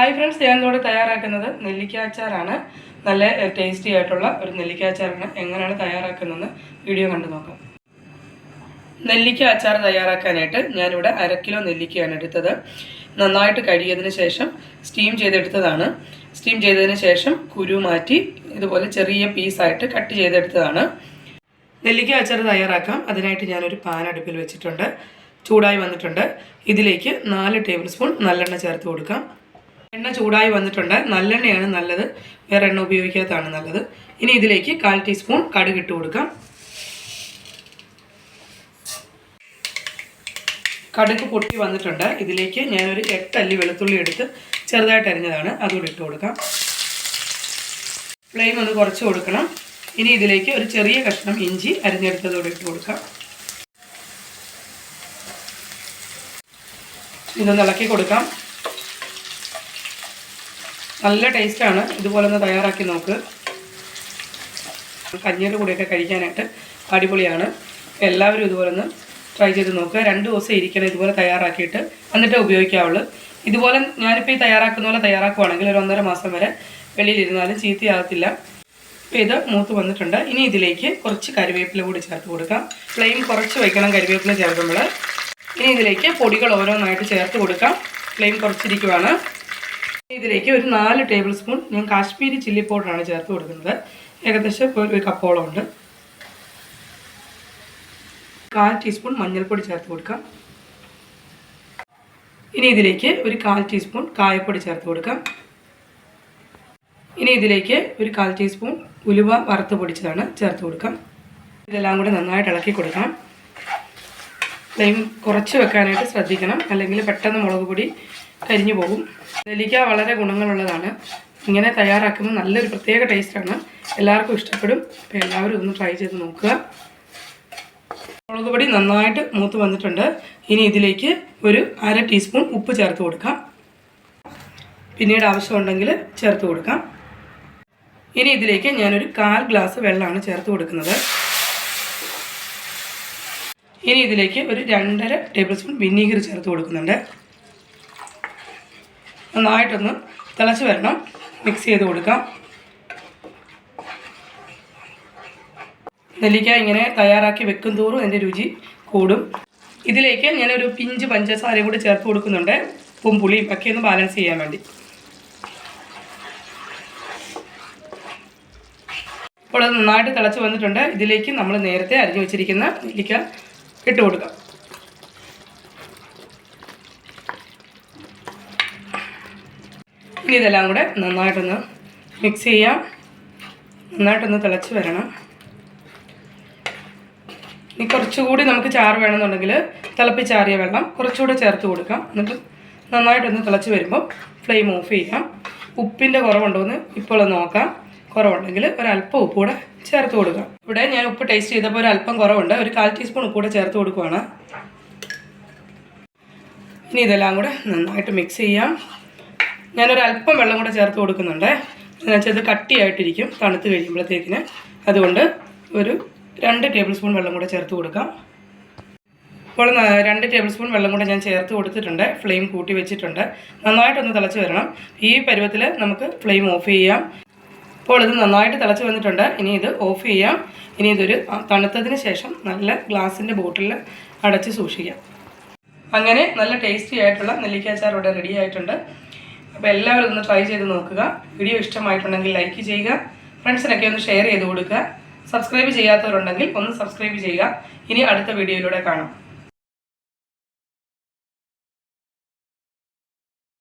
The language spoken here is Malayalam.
ഹായ് ഫ്രണ്ട്സ് ഞാനിവിടെ തയ്യാറാക്കുന്നത് നെല്ലിക്ക അച്ചാറാണ്. നല്ല ടേസ്റ്റി ആയിട്ടുള്ള ഒരു നെല്ലിക്ക അച്ചാറാണ്. എങ്ങനെയാണ് തയ്യാറാക്കുന്നതെന്ന് വീഡിയോ കണ്ടു നോക്കാം. നെല്ലിക്ക അച്ചാർ തയ്യാറാക്കാനായിട്ട് ഞാനിവിടെ അര കിലോ നെല്ലിക്കയാണ് എടുത്തത്. നന്നായിട്ട് കഴുകിയതിന് ശേഷം സ്റ്റീം ചെയ്തെടുത്തതാണ്. സ്റ്റീം ചെയ്തതിന് ശേഷം കുരു മാറ്റി ഇതുപോലെ ചെറിയ പീസായിട്ട് കട്ട് ചെയ്തെടുത്തതാണ്. നെല്ലിക്ക അച്ചാർ തയ്യാറാക്കാം. അതിനായിട്ട് ഞാനൊരു പാൻ അടുപ്പിൽ വെച്ചിട്ടുണ്ട്. ചൂടായി വന്നിട്ടുണ്ട്. ഇതിലേക്ക് നാല് ടേബിൾ സ്പൂൺ നല്ലെണ്ണ ചേർത്ത് കൊടുക്കാം. എണ്ണ ചൂടായി വന്നിട്ടുണ്ട്. നല്ലെണ്ണയാണ് നല്ലത്. വേറെ എണ്ണ ഉപയോഗിക്കാത്തതാണ് നല്ലത്. ഇനി ഇതിലേക്ക് കാൽ ടീസ്പൂൺ കടുക് ഇട്ട് കൊടുക്കാം. കടുക് പൊട്ടി വന്നിട്ടുണ്ട്. ഇതിലേക്ക് ഞാനൊരു എട്ടല്ലി വെളുത്തുള്ളി എടുത്ത് ചെറുതായിട്ട് അരിഞ്ഞതാണ്. അതുകൂടി ഇട്ട് കൊടുക്കാം. ഫ്ലെയിം ഒന്ന് കുറച്ച് കൊടുക്കണം. ഇനി ഇതിലേക്ക് ഒരു ചെറിയ കഷ്ണം ഇഞ്ചി അരിഞ്ഞെടുത്തതോടെ ഇട്ട് കൊടുക്കാം. ഇതൊന്ന് ഇളക്കി കൊടുക്കാം. നല്ല ടേസ്റ്റാണ് ഇതുപോലെ ഒന്ന് തയ്യാറാക്കി നോക്ക്. കഞ്ഞിയുടെ കൂടെയൊക്കെ കഴിക്കാനായിട്ട് അടിപൊളിയാണ്. എല്ലാവരും ഇതുപോലെ ഒന്ന് ട്രൈ ചെയ്ത് നോക്കുക രണ്ട് ദിവസം ഇരിക്കണം ഇതുപോലെ തയ്യാറാക്കിയിട്ട് എന്നിട്ടേ ഉപയോഗിക്കാവുള്ളൂ. ഇതുപോലെ ഞാനിപ്പോൾ ഈ തയ്യാറാക്കുന്ന പോലെ തയ്യാറാക്കുവാണെങ്കിൽ ഒരു ഒന്നര മാസം വരെ വെളിയിലിരുന്നാലും ചീത്തയാകത്തില്ല. അപ്പോൾ ഇത് മൂത്ത് വന്നിട്ടുണ്ട്. ഇനി ഇതിലേക്ക് കുറച്ച് കറിവേപ്പില കൂടി ചേർത്ത് കൊടുക്കാം. ഫ്ലെയിം കുറച്ച് വയ്ക്കണം കറിവേപ്പില ചേർക്കുമ്പോൾ. ഇനി ഇതിലേക്ക് പൊടികൾ ഓരോന്നായിട്ട് ചേർത്ത് കൊടുക്കാം. ഫ്ലെയിം കുറച്ചിരിക്കുവാണ്. ഇതിലേക്ക് ഒരു നാല് ടേബിൾ സ്പൂൺ ഞാൻ കാശ്മീരി ചില്ലി പൗഡറാണ് ചേർത്ത് കൊടുക്കുന്നത്. ഏകദേശം ഒരു കപ്പോളം ഉണ്ട്. കാൽ ടീസ്പൂൺ മഞ്ഞൾപ്പൊടി ചേർത്ത് കൊടുക്കാം. ഇനി ഇതിലേക്ക് ഒരു കാൽ ടീസ്പൂൺ കായപ്പൊടി ചേർത്ത് കൊടുക്കാം. ഇനി ഇതിലേക്ക് ഒരു കാൽ ടീസ്പൂൺ ഉലുവ വറുത്ത് പൊടിച്ചതാണ് ചേർത്ത് കൊടുക്കാം. ഇതെല്ലാം കൂടി നന്നായിട്ട് ഇളക്കി കൊടുക്കാം. ഫ്ലെയിം കുറച്ച് വെക്കാനായിട്ട് ശ്രദ്ധിക്കണം. അല്ലെങ്കിൽ പെട്ടെന്ന് മുളക് പൊടി കരിഞ്ഞു പോകും. നെല്ലിക്ക വളരെ ഗുണങ്ങളുള്ളതാണ്. ഇങ്ങനെ തയ്യാറാക്കുമ്പോൾ നല്ലൊരു പ്രത്യേക ടേസ്റ്റാണ് എല്ലാവർക്കും ഇഷ്ടപ്പെടും. അപ്പോൾ എല്ലാവരും ഒന്ന് ട്രൈ ചെയ്ത് നോക്കുക. മുളക് പൊടി നന്നായിട്ട് മൂത്ത് വന്നിട്ടുണ്ട്. ഇനി ഇതിലേക്ക് ഒരു അര ടീസ്പൂൺ ഉപ്പ് ചേർത്ത് കൊടുക്കാം. പിന്നീട് ആവശ്യമുണ്ടെങ്കിൽ ചേർത്ത് കൊടുക്കാം. ഇനി ഇതിലേക്ക് ഞാനൊരു കാൽ ഗ്ലാസ് വെള്ളമാണ് ചേർത്ത് കൊടുക്കുന്നത്. ഇനി ഇതിലേക്ക് ഒരു രണ്ടര ടേബിൾ സ്പൂൺ വിനീഗർ ചേർത്ത് കൊടുക്കുന്നുണ്ട്. നന്നായിട്ടൊന്ന് തിളച്ച് വരണം. മിക്സ് ചെയ്ത് കൊടുക്കാം. നെല്ലിക്ക ഇങ്ങനെ തയ്യാറാക്കി വെക്കും തോറും അതിന്റെ രുചി കൂടും. ഇതിലേക്ക് ഞാനൊരു പിഞ്ച് പഞ്ചസാരയും കൂടി ചേർത്ത് കൊടുക്കുന്നുണ്ട്. ഉപ്പും പുളിയും ഒക്കെ ഒന്ന് ബാലൻസ് ചെയ്യാൻ വേണ്ടി. ഇപ്പോൾ അത് നന്നായിട്ട് തിളച്ച് വന്നിട്ടുണ്ട്. ഇതിലേക്ക് നമ്മൾ നേരത്തെ അരിഞ്ഞു വെച്ചിരിക്കുന്ന നെല്ലിക്ക ഇട്ട് കൊടുക്കാം. ഇതെല്ലാം കൂടെ നന്നായിട്ടൊന്ന് മിക്സ് ചെയ്യാം. നന്നായിട്ടൊന്ന് തിളച്ച് വരണം. ഇനി കുറച്ചുകൂടി നമുക്ക് ചാറ് വേണമെന്നുണ്ടെങ്കിൽ തിളപ്പിച്ചാറിയ വെള്ളം കുറച്ചുകൂടെ ചേർത്ത് കൊടുക്കാം. എന്നിട്ട് നന്നായിട്ടൊന്ന് തിളച്ച് വരുമ്പോൾ ഫ്ലെയിം ഓഫ് ചെയ്യാം. ഉപ്പിന്റെ കുറവുണ്ടോ എന്ന് ഇപ്പോൾ നോക്കാം. കുറവുണ്ടെങ്കിൽ ഒരല്പം ഉപ്പ് കൂടെ ചേർത്ത് കൊടുക്കാം. ഇവിടെ ഞാൻ ഉപ്പ് ടേസ്റ്റ് ചെയ്തപ്പോൾ ഒരല്പം കുറവുണ്ട്. ഒരു കാൽ ടീസ്പൂൺ ഉപ്പ് കൂടെ ചേർത്ത് കൊടുക്കുവാണ്. ഇനി ഇതെല്ലാം കൂടെ നന്നായിട്ട് മിക്സ് ചെയ്യാം. ഞാനൊരു അല്പം വെള്ളം കൂടെ ചേർത്ത് കൊടുക്കുന്നുണ്ട്. എന്നുവെച്ചാൽ ഇത് കട്ടിയായിട്ടിരിക്കും തണുത്ത് കഴിയുമ്പോഴത്തേക്കിന്. അതുകൊണ്ട് ഒരു രണ്ട് ടേബിൾ സ്പൂൺ വെള്ളം കൂടെ ചേർത്ത് കൊടുക്കാം. ഇപ്പോൾ രണ്ട് ടേബിൾ സ്പൂൺ വെള്ളം കൂടെ ഞാൻ ചേർത്ത് കൊടുത്തിട്ടുണ്ട് ഫ്ലെയിം കൂട്ടി വെച്ചിട്ടുണ്ട്. നന്നായിട്ടൊന്ന് തിളച്ച് വരണം. ഈ പരുവത്തിൽ നമുക്ക് ഫ്ലെയിം ഓഫ് ചെയ്യാം. ഇപ്പോൾ ഇത് നന്നായിട്ട് തിളച്ച് വന്നിട്ടുണ്ട്. ഇനി ഇത് ഓഫ് ചെയ്യാം. ഇനി ഇതൊരു തണുത്തതിന് ശേഷം നല്ല ഗ്ലാസിന്റെ ബോട്ടിലിൽ അടച്ച് സൂക്ഷിക്കാം. അങ്ങനെ നല്ല ടേസ്റ്റി ആയിട്ടുള്ള നെല്ലിക്കാച്ചാർ ഇവിടെ റെഡി ആയിട്ടുണ്ട്. അപ്പോൾ എല്ലാവരും ഒന്ന് ട്രൈ ചെയ്ത് നോക്കുക. വീഡിയോ ഇഷ്ടമായിട്ടുണ്ടെങ്കിൽ ലൈക്ക് ചെയ്യുക. ഫ്രണ്ട്സിനൊക്കെ ഒന്ന് ഷെയർ ചെയ്ത് കൊടുക്കുക. സബ്സ്ക്രൈബ് ചെയ്യാത്തവരുണ്ടെങ്കിൽ ഒന്ന് സബ്സ്ക്രൈബ് ചെയ്യുക. ഇനി അടുത്ത വീഡിയോയിലൂടെ കാണാം.